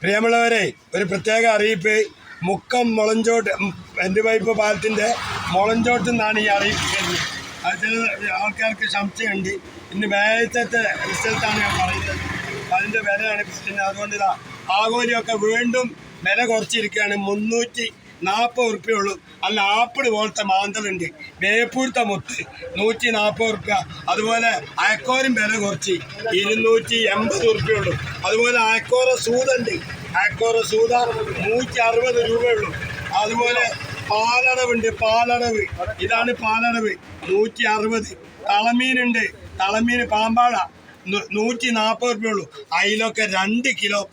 പ്രിയമുള്ളവരെ ഒരു പ്രത്യേക അറിയിപ്പ്. മുക്കം മുളഞ്ചോട്ട് എന്റെ വൈപ്പ് പാലത്തിന്റെ മുളഞ്ചോട്ട് നിന്നാണ് ഈ അറിയിപ്പ് വരുന്നത് അത് ചില ആൾക്കാർക്ക് സംശയമുണ്ട്. ഇന്ന് മേലത്തെ റിസൾട്ടാണ് ഞാൻ പറയുന്നത്. അതിന്റെ വിലയാണ് പിന്നെ അതുകൊണ്ട് ഇതാ ആകോലിയൊക്കെ വീണ്ടും വില കുറച്ചിരിക്കുകയാണ്. മുന്നൂറ്റി നാൽപ്പത് ഉറുപ്പ്യുള്ളൂ അല്ല ആപ്പിൾ പോലത്തെ മാന്തലുണ്ട് വേപ്പൂരത്തെ മുത്ത് നൂറ്റി നാൽപ്പത് ഉറുപ്പ്യ. അതുപോലെ അയക്കോരും വില കുറച്ച് ഇരുന്നൂറ്റി എൺപത് ഉറുപ്പ്യുള്ളൂ അതുപോലെ അയക്കോറ സൂതുണ്ട്. അയക്കോറ സൂത നൂറ്റി അറുപത് രൂപയുള്ളൂ അതുപോലെ പാലടവുണ്ട് പാലടവ്. ഇതാണ് പാലടവ് നൂറ്റി അറുപത്. തളമീനുണ്ട് തളമീൻ പാമ്പാട നൂറ്റി നാൽപ്പത് റുപ്യ ഉള്ളൂ. അതിലൊക്കെ രണ്ട് കിലോ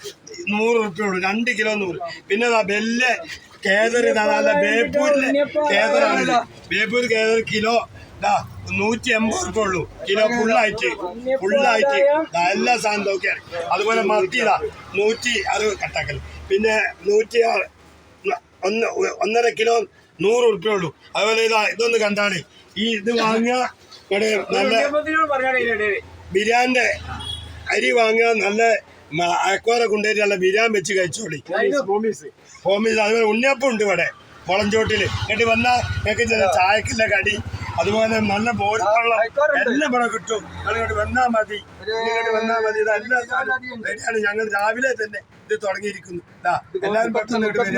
നൂറ് റുപ്യ ഉള്ളൂ. രണ്ട് കിലോ നൂറ്. പിന്നെ വെല്ല കേദർ ഇതാ നല്ല ബേപ്പൂരിലെ കേദറാണ് ബേപ്പൂർ കേദർ കിലോ നൂറ്റി എൺപത് റുപ്യ ഉള്ളൂ. കിലോ ഫുള്ളായിട്ട് ഫുള്ളായിട്ട്. എല്ലാ സാധനം നോക്കിയാണ് അതുപോലെ മത്തി ഇതാ നൂറ്റി അറുപത് കട്ടാക്കൽ. പിന്നെ നൂറ്റി ഒന്ന് ഒന്നര കിലോ നൂറ് റുപ്യ ഉള്ളൂ. അതുപോലെ ഇതാ ഇതൊന്ന് കണ്ടാണ് ഈ ഇത് വാങ്ങിയ നല്ല ബിരിയാണിന്റെ അരി വാങ്ങിയ നല്ല കൊണ്ടുപോയിട്ട് നല്ല ബിരിയാണി വെച്ച് കഴിച്ചോളി. ഹോമീസ് അതുപോലെ ഉണ്ണിയപ്പം ഉണ്ട് ഇവിടെ മുളഞ്ചോട്ടിൽ എന്നിട്ട് വന്നാൽ ഞങ്ങൾക്ക് ചില ചായക്കില്ല കടി. അതുപോലെ നല്ല ബോധമുള്ള എല്ലാം ഇവിടെ കിട്ടും. അങ്ങോട്ട് വന്നാൽ മതി. ഇങ്ങോട്ട് വന്നാൽ മതി. ഇതെല്ലാം ഞങ്ങൾ രാവിലെ തന്നെ ഇത് തുടങ്ങിയിരിക്കുന്നു. എല്ലാവരും പെട്ടെന്ന് വരിക.